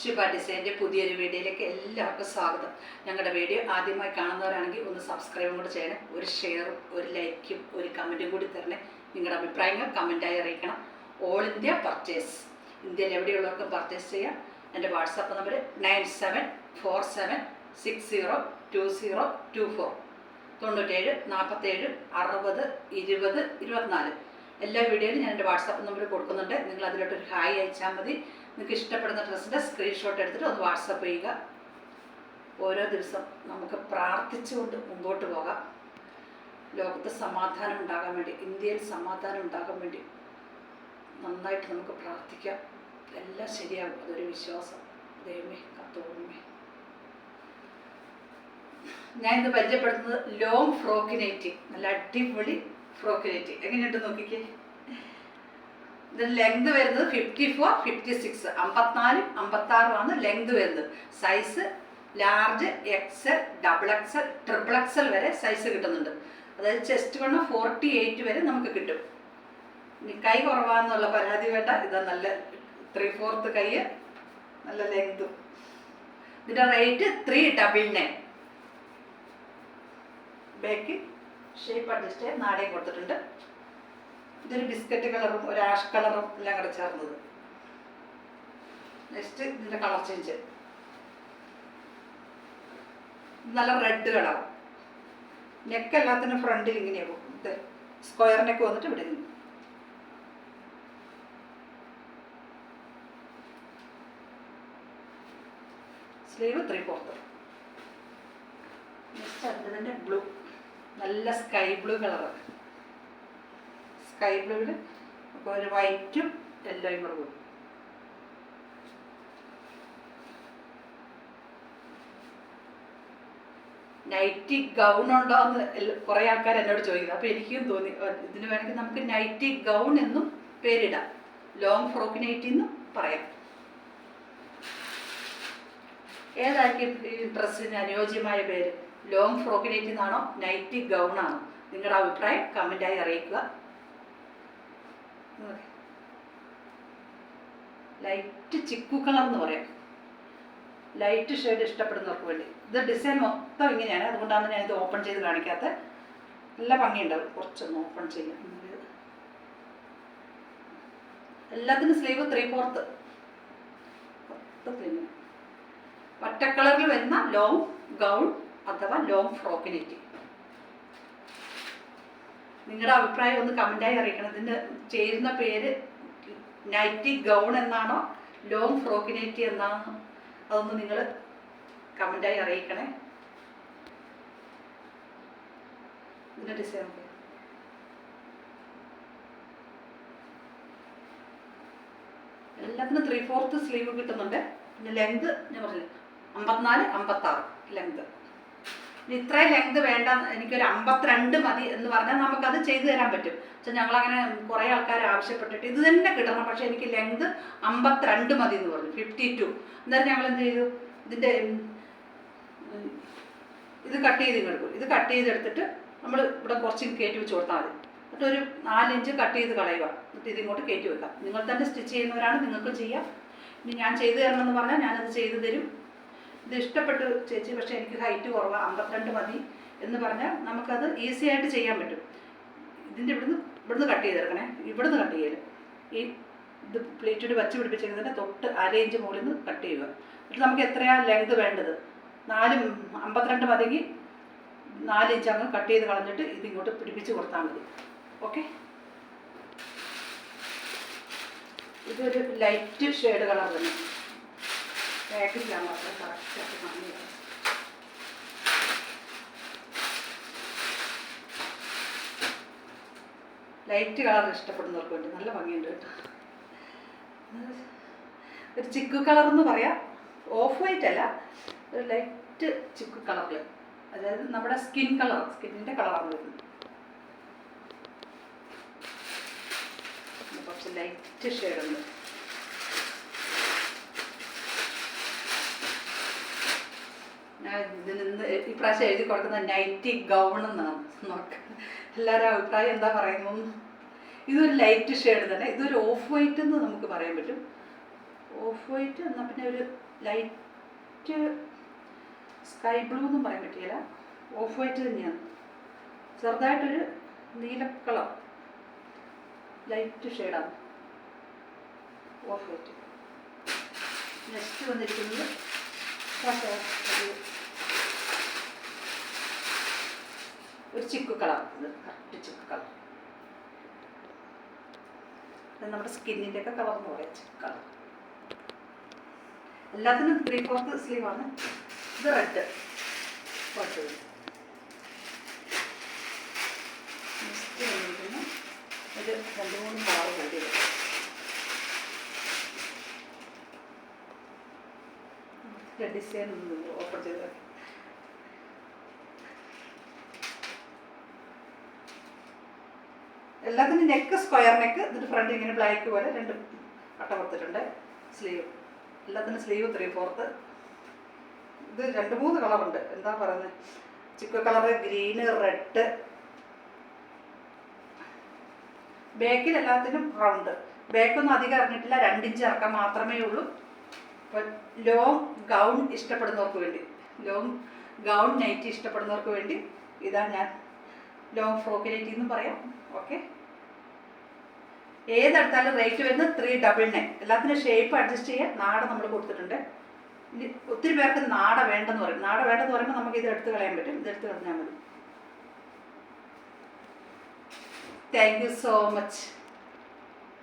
ശുഭ ഡിസൈന്റെ പുതിയൊരു വീഡിയോയിലേക്ക് എല്ലാവർക്കും സ്വാഗതം. ഞങ്ങളുടെ വീഡിയോ ആദ്യമായി കാണുന്നവരാണെങ്കിൽ ഒന്ന് സബ്സ്ക്രൈബും കൂടി ചെയ്യണം. ഒരു ഷെയറും ഒരു ലൈക്കും ഒരു കമന്റും കൂടി തരണേ. നിങ്ങളുടെ അഭിപ്രായങ്ങൾ കമന്റായി അറിയിക്കണം. ഓൾ ഇന്ത്യ പർച്ചേസ് ഇന്ത്യയിൽ എവിടെയുള്ളവർക്കും പർച്ചേസ് ചെയ്യാം? എന്റെ WhatsApp number nine seven four seven six zero two zero two four തൊണ്ണൂറ്റേഴ് നാൽപ്പത്തേഴ് അറുപത് ഇരുപത് ഇരുപത്തിനാല്. എല്ലാ വീഡിയോയിലും ഞാൻ എന്റെ വാട്സാപ്പ് നമ്പർ കൊടുക്കുന്നുണ്ട്. നിങ്ങൾ അതിലോട്ടൊരു ഹായ് അയച്ചാൽ മതി. നിങ്ങൾക്ക് ഇഷ്ടപ്പെടുന്ന ഡ്രസ്സിന്റെ സ്ക്രീൻഷോട്ട് എടുത്തിട്ട് ഒന്ന് വാട്സപ്പ് ചെയ്യുക. ഓരോ ദിവസം നമുക്ക് പ്രാർത്ഥിച്ചുകൊണ്ട് മുമ്പോട്ട് പോകാം. ലോകത്ത് സമാധാനം ഉണ്ടാകാൻ വേണ്ടി ഇന്ത്യയിൽ സമാധാനം ഉണ്ടാകാൻ വേണ്ടി നന്നായിട്ട് നമുക്ക് പ്രാർത്ഥിക്കാം. എല്ലാം ശരിയാകും. അതൊരു വിശ്വാസം. ദൈവമേ കത്തോണമേ ഞാൻ ഇന്ന് പരിചയപ്പെടുത്തുന്നത് ലോങ് ഫ്രോക്കിനേറ്റി നല്ല അടിപൊളി ഫ്രോക്കിനേറ്റി എങ്ങനെയുണ്ട് നോക്കിക്കേ? ഇതിന് ലെങ്ത് വരുന്നത് ഫിഫ്റ്റി ഫോർ ഫിഫ്റ്റി സിക്സ് അമ്പത്തിനാലും അമ്പത്താറുമാണ് ലെങ്ത് വരുന്നത്. Size large XL double XL triple XL വരെ സൈസ് കിട്ടുന്നുണ്ട്. അതായത് ചെസ്റ്റ് വണ്ണം ഫോർട്ടി എയ്റ്റ് വരെ നമുക്ക് കിട്ടും. ഇനി കൈ കുറവാന്നുള്ള പരാതി വേണ്ട. ഇതാ നല്ല ത്രീ ഫോർത്ത് കൈ നല്ല ലെങ്തും ഇതിന്റെ rate three double nine back shape adjust ചെയ്യാൻ നാടകം കൊടുത്തിട്ടുണ്ട്. ഇതൊരു ബിസ്ക്കറ്റ് കളറും ഒരു ആഷ് കളറും എല്ലാം കൂടെ ചേർന്നത്. നെക്സ്റ്റ് ഇതിന്റെ കളർ ചേഞ്ച് നല്ല റെഡ് കളർ നെക്ക് എല്ലാത്തിനും ഫ്രണ്ടിൽ ഇങ്ങനെയാവും ഇത് സ്ക്വയർ നെക്ക് വന്നിട്ട് ഇവിടെ നിന്ന് സ്ലീവ് ത്രീ ഫോർത്ത് നെക്സ്റ്റ് അടുത്തതിന്റെ ബ്ലൂ നല്ല സ്കൈ ബ്ലൂ കളറ് സ്കൈ ബ്ലൂവിൽ അപ്പോൾ ഒരു വൈറ്റും എല്ലോയും കൂടെ കൊടുക്കും. നൈറ്റി ഗൗൺ ഉണ്ടോ എന്ന് കുറേ ആൾക്കാർ എന്നോട് ചോദിക്കുന്നത് അപ്പോൾ എനിക്കും തോന്നി ഇതിന് വേണമെങ്കിൽ നമുക്ക് നൈറ്റി ഗൗൺ എന്നും പേരിടാം. ലോങ് ഫ്രോക്ക് നൈറ്റി എന്നും പറയാം. ഏതായിരിക്കും ഈ ഡ്രസ്സിന് അനുയോജ്യമായ പേര്? ലോങ് ഫ്രോക്കിലേക്ക് നിന്നാണോ നൈറ്റി ആണോ? നിങ്ങളുടെ അഭിപ്രായം കമന്റായി അറിയിക്കുക. ലൈറ്റ് ചിക്കു കളർ എന്ന് പറയാം. ലൈറ്റ് ഷെയ്ഡ് ഇഷ്ടപ്പെടുന്നവർക്ക് വേണ്ടി. ഇത് ഡിസൈൻ മൊത്തം ഇങ്ങനെയാണ്. അതുകൊണ്ടാണ് ഞാൻ ഇത് ഓപ്പൺ ചെയ്ത് കാണിക്കാത്ത. നല്ല ഭംഗിയുണ്ട്. കുറച്ചൊന്ന് ഓപ്പൺ ചെയ്യാം. എല്ലാത്തിനും സ്ലീവ് ത്രീ ഫോർത്ത് പത്ത് പിന്നെ കളറിൽ വരുന്ന ലോങ് ഗൗൺ അഥവാ ലോങ് ഫ്രോക്കിനെറ്റി നിങ്ങളുടെ അഭിപ്രായം ഒന്ന് കമന്റായി അറിയിക്കണം. ഇതിന് ചേരുന്ന പേര് നൈറ്റി ഗൗൺ എന്നാണോ? ലോങ് ഫ്രോക്കിനേറ്റി എന്നാണോ? അതൊന്ന് നിങ്ങൾ കമന്റായി അറിയിക്കണേ. ഇതിന്റെ ഡിസൈൻ എല്ലാത്തിനും ത്രീ ഫോർത്ത് സ്ലീവ് കിട്ടുന്നുണ്ട്. പിന്നെ ലെങ്ത് ഞാൻ പറഞ്ഞില്ല? അമ്പത്തിനാല് അമ്പത്താറ്. ലെങ്ത് ഇത്രയും ലെങ്ത് വേണ്ട എനിക്കൊരു അമ്പത്തിരണ്ട് മതി എന്ന് പറഞ്ഞാൽ നമുക്കത് ചെയ്തു തരാൻ പറ്റും. പക്ഷെ ഞങ്ങളങ്ങനെ കുറേ ആൾക്കാർ ആവശ്യപ്പെട്ടിട്ട് ഇത് തന്നെ കിട്ടണം. പക്ഷേ എനിക്ക് ലെങ്ത് അമ്പത്തിരണ്ട് മതി എന്ന് പറഞ്ഞു ഫിഫ്റ്റി ടു എന്നാലും ഞങ്ങൾ എന്ത് ചെയ്തു? ഇതിന്റെ ഇത് കട്ട് ചെയ്ത് കിടക്കും ഇത് കട്ട് ചെയ്തെടുത്തിട്ട് നമ്മൾ ഇവിടെ കുറച്ച് കയറ്റി വെച്ച് കൊടുത്താൽ മതി. എന്നിട്ട് ഒരു നാലിഞ്ച് കട്ട് ചെയ്ത് കളയുക. എന്നിട്ട് ഇതിങ്ങോട്ട് കയറ്റി വെക്കാം നിങ്ങൾ തന്നെ സ്റ്റിച്ച് ചെയ്യുന്നവരാണ് നിങ്ങൾക്ക് ചെയ്യാം. ഇനി ഞാൻ ചെയ്തു തരണമെന്ന് പറഞ്ഞാൽ ഞാനത് ചെയ്തു തരും. ഇത് ഇഷ്ടപ്പെട്ടു ചേച്ചി പക്ഷേ എനിക്ക് ഹൈറ്റ് കുറവാണ് അമ്പത്തിരണ്ട് മതി എന്ന് പറഞ്ഞാൽ നമുക്കത് ഈസി ആയിട്ട് ചെയ്യാൻ പറ്റും. ഇതിന്റെ ഇവിടുന്ന് ഇവിടുന്ന് കട്ട് ചെയ്തെടുക്കണേ. ഇവിടുന്ന് കട്ട് ചെയ്യൽ. ഈ ഇത് പ്ലേറ്റിട്ട് വച്ച് പിടിപ്പിച്ചതിന്റെ തൊട്ട് അര ഇഞ്ച് മുകളിൽ നിന്ന് കട്ട് ചെയ്യുക. എന്നിട്ട് നമുക്ക് എത്രയാണ് ലെങ്ത് വേണ്ടത്? നാല് അമ്പത്തിരണ്ട് മതിയെങ്കിൽ നാല് ഇഞ്ച് അങ്ങ് കട്ട് ചെയ്ത് കളഞ്ഞിട്ട് ഇതിങ്ങോട്ട് പിടിപ്പിച്ച് കൊടുത്താൽ മതി. ഓക്കെ ഇതൊരു ലൈറ്റ് ഷെയ്ഡ് കളർ തന്നെ. ലൈറ്റ് കളർ ഇഷ്ടപ്പെടുന്നവർക്ക് വേണ്ടി നല്ല ഭംഗിയുണ്ട് കേട്ടോ. ഒരു ചിക്കു കളർ എന്ന് പറയാം. ഓഫ് വൈറ്റ് അല്ല ഒരു ലൈറ്റ് ചിക്കു കളറിൽ അതായത് നമ്മുടെ സ്കിൻ കളർ സ്കിന്നിന്റെ കളറാണ് വരുന്നത്. കുറച്ച് ലൈറ്റ് ഷെയ്ഡുണ്ട് ഞാൻ ഇതിൽ നിന്ന് ഇപ്രാവശ്യം എഴുതി കൊടുക്കുന്ന നൈറ്റി ഗൗൺ എന്നാണ് നോക്ക് എല്ലാവരും അഭിപ്രായം എന്താ പറയുന്നു? ഇതൊരു ലൈറ്റ് ഷെയ്ഡ് തന്നെ ഇതൊരു ഓഫ് വൈറ്റ് എന്ന് നമുക്ക് പറയാൻ പറ്റും. ഓഫ് വൈറ്റ് എന്നാൽ പിന്നെ ഒരു ലൈറ്റ് സ്കൈ ബ്ലൂ എന്നും പറയാൻ പറ്റിയില്ല ഓഫ് വൈറ്റ് തന്നെയാണ്. ചെറുതായിട്ടൊരു നീല ലൈറ്റ് ഷെയ്ഡാണ് ഓഫ് വൈറ്റ് നെക്സ്റ്റ് വന്നിരിക്കുന്നത് ഒരു- chikoo colour correct chikoo colour നമ്മുടെ സ്കിന്നിന്റെ ഒക്കെ കളർ എന്ന് പറയാം ചിക്കു കളർ എല്ലാത്തിനും ത്രീ ഫോർത്ത് സ്ലീവ് ആണ്. ഇത് റെഡ് ഒരു രണ്ട് മൂന്ന് കളർ കൂടി ഡിസൈൻ ഓപ്പൺ ചെയ്ത് എല്ലാത്തിനും നെക്ക് സ്ക്വയർ നെക്ക് എന്നിട്ട് ഫ്രണ്ട് ഇങ്ങനെ ബ്ലാക്ക് പോലെ രണ്ട് കട്ട കൊടുത്തിട്ടുണ്ട്. സ്ലീവ് എല്ലാത്തിനും സ്ലീവ് ത്രീ ഫോർത്ത് ഇത് രണ്ട് മൂന്ന് കളറുണ്ട് എന്താ പറയുന്നത് ചിക്കു കളറ് ഗ്രീന് റെഡ് ബാക്കിൽ എല്ലാത്തിനും റൗണ്ട് ബാക്കൊന്നും അധികം ഇറങ്ങിയിട്ടില്ല. രണ്ടിഞ്ച് ഇറക്കാൻ മാത്രമേ ഉള്ളൂ. അപ്പോൾ ലോങ് ഗൗൺ ഇഷ്ടപ്പെടുന്നവർക്ക് വേണ്ടി. ലോങ് ഗൗൺ നൈറ്റ് ഇഷ്ടപ്പെടുന്നവർക്ക് വേണ്ടി ഇതാ ഞാൻ ലോങ് ഫ്രോക്ക് നൈറ്റി എന്നും പറയാം. ഓക്കെ ഏതെടുത്താലും റേറ്റ് വരുന്നത് ത്രീ ഡബിൾ നയൻ എല്ലാത്തിനും ഷേപ്പ് അഡ്ജസ്റ്റ് ചെയ്യാൻ നാട നമ്മൾ കൊടുത്തിട്ടുണ്ട്. ഇനി ഒത്തിരി പേർക്ക് നാട വേണ്ടെന്ന് പറയും. നാട വേണ്ടെന്ന് പറയുമ്പോൾ നമുക്ക് ഇത് എടുത്ത് കളയാൻ പറ്റും. ഇത് എടുത്ത് കളഞ്ഞാൽ മതി. Thank you so much